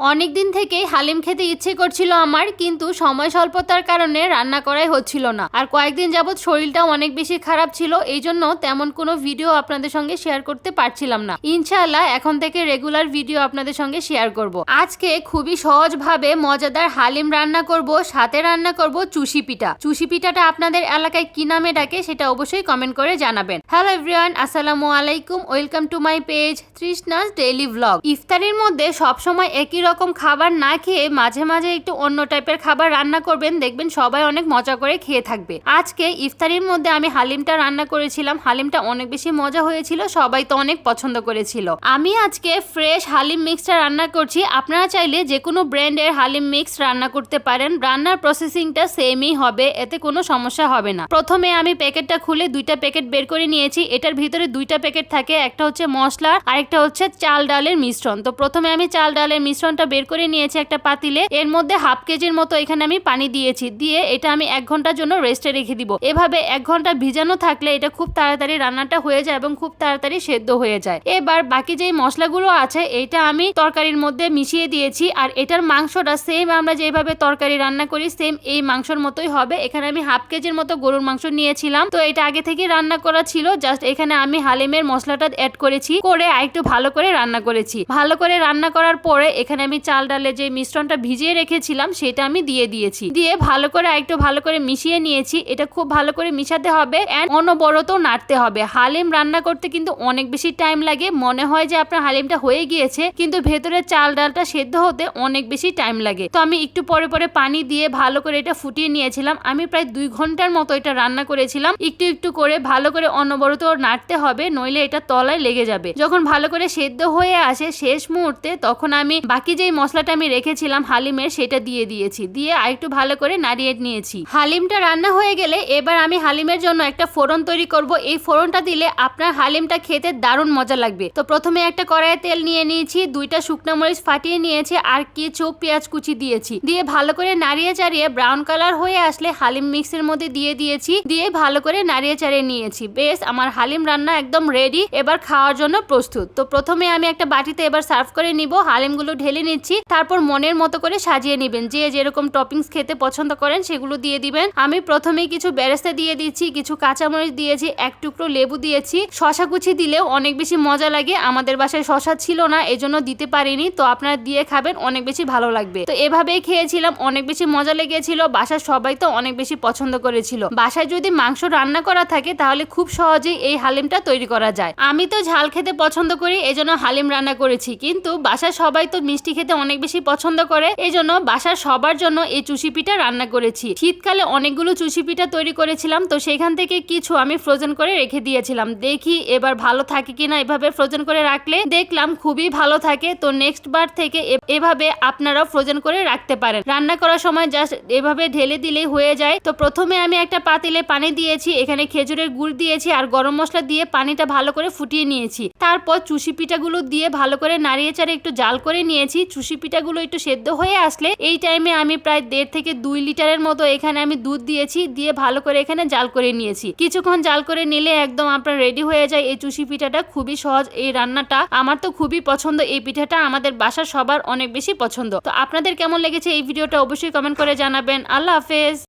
অনেক দিন থেকেই হালিম খেতে ইচ্ছে করছিল আমার, কিন্তু সময় স্বল্পতার কারণে রান্না করাই হচ্ছিল না। আর কয়েকদিন যাবৎ শরীরটাও অনেক বেশি খারাপ ছিল, এই জন্য তেমন কোনো ভিডিও আপনাদের সঙ্গে শেয়ার করতে পারছিলাম না। ইনশাআল্লাহ, এখন থেকে রেগুলার ভিডিও আপনাদের সঙ্গে শেয়ার করব। আজকে খুবই সহজভাবে মজাদার হালিম রান্না করব, সাথে রান্না করব চুষি পিঠা। চুষি পিঠাটা আপনাদের এলাকায় কি নামে ডাকে সেটা অবশ্যই কমেন্ট করে জানাবেন। হ্যালো এভরিওয়ান, আসসালামু আলাইকুম, welcome to my page Trishna's daily vlog ইফতারির মধ্যে সবসময় একই রকম খাবার না খেয়ে মাঝে মাঝে একটু অন্য টাইপের খাবার রান্না করবেন, দেখবেন সবাই অনেক মজা করে খেয়ে থাকবে। আজকে ইফতারির মধ্যে আমি হালিমটা রান্না করেছিলাম, হালিমটা অনেক বেশি মজা হয়েছিল, সবাই তো অনেক পছন্দ করেছিল। আমি আজকে ফ্রেশ হালিম মিক্সটা রান্না করছি, আপনারা চাইলে যে কোনো ব্র্যান্ডের হালিম মিক্স রান্না করতে পারেন, রান্নার প্রসেসিংটা সেমই হবে, এতে কোনো সমস্যা হবে না। প্রথমে আমি প্যাকেটটা খুলে দুইটা প্যাকেট বের করে নিয়েছি, এটার ভিতরে দুইটা প্যাকেট থাকে, একটা হচ্ছে মশলা আরেকটা হচ্ছে চাল ডালের মিশ্রণ। তো প্রথমে আমি চাল ডালের মিশ্রণটা বের করে নিয়েছি একটা পাতিলে। এর মধ্যে হাফ কেজির মতো এখানে আমি পানি দিয়েছি। দিয়ে এটা আমি এক ঘণ্টার জন্য রেস্টে রেখে দিব। এভাবে এক ঘণ্টা ভিজানো থাকলে এটা খুব তাড়াতাড়ি রান্নাটা হয়ে যায় এবং খুব তাড়াতাড়ি সেদ্ধ হয়ে যায়। এবার বাকি যেই মশলাগুলো আছে, এটা আমি তরকারির মধ্যে মিশিয়ে দিয়েছি। আর এটার মাংসটা সেম আমরা যেভাবে তরকারি রান্না করি সেম এই মাংসর মতোই হবে। এখানে আমি হাফ কেজির মতো গরুর মাংস নিয়েছিলাম। তো এটা আগে থেকে রান্না করা ছিল। জাস্ট এখানে আমি হালিমের মশলাটা অ্যাড করেছি। করে আরেকটু ভালো করে রান্না করেছি। ভালো করে রান্না করার পরে এখানে আমি চাল ডালে যে মিশ্রণটা ভিজিয়ে রেখেছিলাম, সেটা আমি দিয়ে দিয়েছি। দিয়ে ভালো করে আরেকটু ভালো করে মিশিয়ে নিয়েছি। এটা খুব ভালো করে মিশাতে হবে অ্যান্ড অনবরত নাড়তে হবে। হালিম রান্না করতে কিন্তু অনেক বেশি টাইম লাগে। মনে হয় যে আপনার হালিমটা হয়ে গিয়েছে, কিন্তু ভেতরে চাল ডালটা সেদ্ধ হতে অনেক বেশি টাইম লাগে। তো আমি একটু পরে পরে পানি দিয়ে ভালো করে এটা ফুটিয়ে নিয়েছিলাম। আমি প্রায় দুই ঘণ্টার মতো এটা রান্না করেছিলাম। একটু একটু করে ভালো করে অনবরত নাড়তে হবে, নইলে এটা তলায় লেগে যাবে। যখন ভালো করে সেদ্ধ হয়ে আসে শেষ মুহূর্তে, তখন আমি বাকি যেই মশলাটা আমি রেখেছিলাম হালিমের, সেটা দিয়ে দিয়েছি। দিয়ে আরেকটু ভালো করে নাড়িয়ে নিয়েছি। হালিমটা রান্না হয়ে গেলে এবার আমি হালিমের জন্য একটা ফোড়ন তৈরি করব। এই ফোড়নটা দিলে আপনার হালিমটা খেতে দারুণ মজা লাগবে। তো প্রথমে একটা কড়াইয়ে তেল নিয়ে নিয়েছি, দুইটা শুকনো মরিচ ফাটিয়ে নিয়েছি, আর কিছু পেঁয়াজ কুচি দিয়েছি। দিয়ে ভালো করে নাড়িয়ে চাড়িয়ে ব্রাউন কালার হয়ে আসলে হালিম মিক্সের মধ্যে দিয়ে দিয়েছি। দিয়ে ভালো করে নাড়িয়ে চাড়িয়ে নিয়েছি। বেশ, আমার হালিম রান্না একদম রেডি। এবার খাওয়ার জন্য প্রস্তুত। তো প্রথমে আমি একটা বাটিতে এবার সার্ভ করে নিব। হালিমগুলো ঢেলে নিচ্ছি, তারপর মনের মতো করে সাজিয়ে নেবেন। যে যেরকম টপিংস খেতে পছন্দ করেন, সেগুলো দিয়ে দিবেন। আমি প্রথমেই কিছু বেরেস্তা দিয়ে দিচ্ছি, কিছু কাঁচামরিচ দিয়েছি, এক টুকরো লেবু দিয়েছি। শশা কুচি দিলেও অনেক বেশি মজা লাগে। আমাদের বাসায় শশা ছিল না, এজন্য দিতে পারিনি। তো আপনারা দিয়ে খাবেন, অনেক বেশি ভালো লাগবে। তো এভাবেই খেয়েছিলাম, অনেক বেশি মজা লেগেছিল। বাসার সবাই তো অনেক বেশি পছন্দ করেছিল। বাসায় যদি মাংস রান্না করা থাকে, তাহলে খুব সহজেই এই হালিমটা তৈরি করা যায়। আমি তো ঝাল খেতে পছন্দ করি, এজন্য হালিম রান্না করেছি। কিন্তু বাসার সবাই তো মিষ্টি খেতে অনেক বেশি পছন্দ করে এই জন্য বাসার সবার জন্য এই চুষি পিঠা রান্না করেছি। শীতকালে অনেকগুলো চুষি পিঠা তৈরি করেছিলাম, তো সেখান থেকে কিছু আমি ফ্রোজেন করে রেখে দিয়েছিলাম। দেখি এবার ভালো থাকে কিনা এভাবে ফ্রোজেন করে রাখলে দেখলাম খুবই ভালো থাকে, তো নেক্সট বার থেকে এভাবে আপনারাও ফ্রোজেন করে রাখতে পারেন। রান্না করার সময় জাস্ট এভাবে ঢেলে দিলেই হয়ে যায়। তো প্রথমে আমি একটা পাতিলে পানি দিয়েছি, এখানে খেজুরের গুড় দিয়েছি আর গরম মশলা দিয়ে পানিটা ভালো করে ফুটিয়ে নিয়েছি। তারপর চুষি পিঠাগুলো দিয়ে ভালো করে নাড়িয়ে চাড়িয়ে একটু জাল করে নিয়েছি চুষি পিঠাগুলো একটু সেদ্ধ হয়ে আসলে এই টাইমে আমি প্রায় দেড় থেকে দুই লিটারের মতো এখানে আমি দুধ দিয়েছি, দিয়ে ভালো করে এখানে জাল করে নিয়েছি। কিছুক্ষণ জাল করে নিলে একদম আপনার রেডি হয়ে যায় এই চুষি পিঠাটা। খুবই সহজ এই রান্নাটা। আমার তো খুবই পছন্দ এই পিঠাটা। আমাদের বাসার সবার অনেক বেশি পছন্দ। তো আপনাদের কেমন লেগেছে এই ভিডিওটা অবশ্যই কমেন্ট করে জানাবেন। আল্লাহ হাফেজ।